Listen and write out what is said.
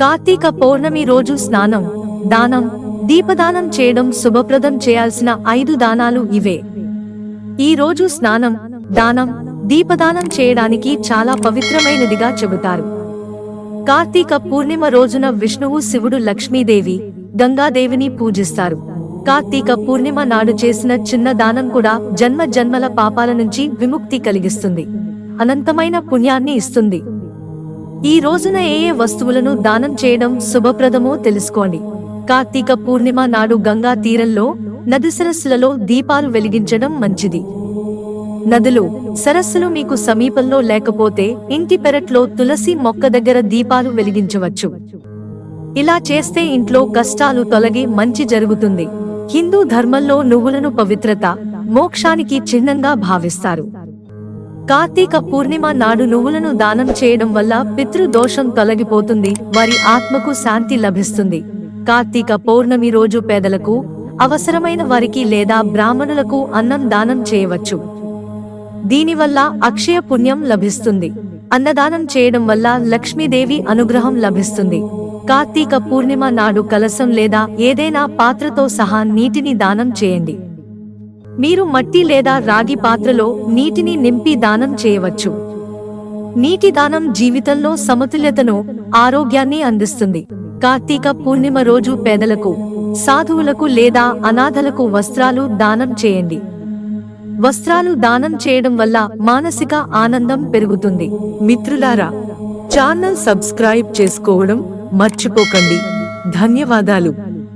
కార్తీక పౌర్ణమి రోజు స్నానం దానం దీపదానం చేయడం శుభప్రదం చేయాల్సిన ఐదు దానాలు ఇవే. ఈ రోజు స్నానం దానం దీపదానం చేయడానికి చాలా పవిత్రమైనదిగా చెబుతారు. కార్తీక పూర్ణిమ రోజున విష్ణువు శివుడు లక్ష్మీదేవి గంగాదేవిని పూజిస్తారు. కార్తీక పూర్ణిమ నాడు చేసిన చిన్న దానం కూడా జన్మ జన్మల పాపాల నుంచి విముక్తి కలిగిస్తుంది. అనంతమైన పుణ్యాన్ని ఇస్తుంది. ఈ రోజున ఏ ఏ వస్తువులను దానం చేయడం శుభప్రదమో తెలుసుకోండి. కార్తీక పూర్ణిమ నాడు గంగా తీరంలో నది సరస్సులలో దీపాలు వెలిగించడం మంచిది. నదులు సరస్సులు మీకు సమీపంలో లేకపోతే ఇంటి పెరట్లో తులసి మొక్క దగ్గర దీపాలు వెలిగించవచ్చు. ఇలా చేస్తే ఇంట్లో కష్టాలు తొలగి మంచి జరుగుతుంది. హిందూ ధర్మంలో నువ్వులను పవిత్రత మోక్షానికి చిహ్నంగా భావిస్తారు. కార్తీక పూర్ణిమ నాడు నువ్వులను దానం చేయడం వల్ల పితృదోషం తొలగిపోతుంది వారి ఆత్మకు శాంతి లభిస్తుంది. కార్తీక పౌర్ణమి రోజు పేదలకు అవసరమైన వారికి లేదా బ్రాహ్మణులకు అన్నం దానం చేయవచ్చు. దీనివల్ల అక్షయ పుణ్యం లభిస్తుంది. అన్నదానం చేయడం వల్ల లక్ష్మీదేవి అనుగ్రహం లభిస్తుంది. కార్తీక పూర్ణిమ నాడు కలసం లేదా ఏదైనా పాత్రతో సహా నీటిని దానం చేయండి. మీరు మట్టి లేదా రాగి పాత్రలో నీటిని నింపి దానం చేయవచ్చు. నీటి దానం జీవితంలో సమతుల్యతను ఆరోగ్యాన్ని అందిస్తుంది. కార్తీక పూర్ణిమ రోజు పేదలకు సాధువులకు లేదా అనాథలకు వస్త్రాలు దానం చేయండి. వస్త్రాలు దానం చేయడం వల్ల మానసిక ఆనందం పెరుగుతుంది. మిత్రులారా ఛానల్ సబ్స్క్రైబ్ చేసుకోవడం మర్చిపోకండి. ధన్యవాదాలు.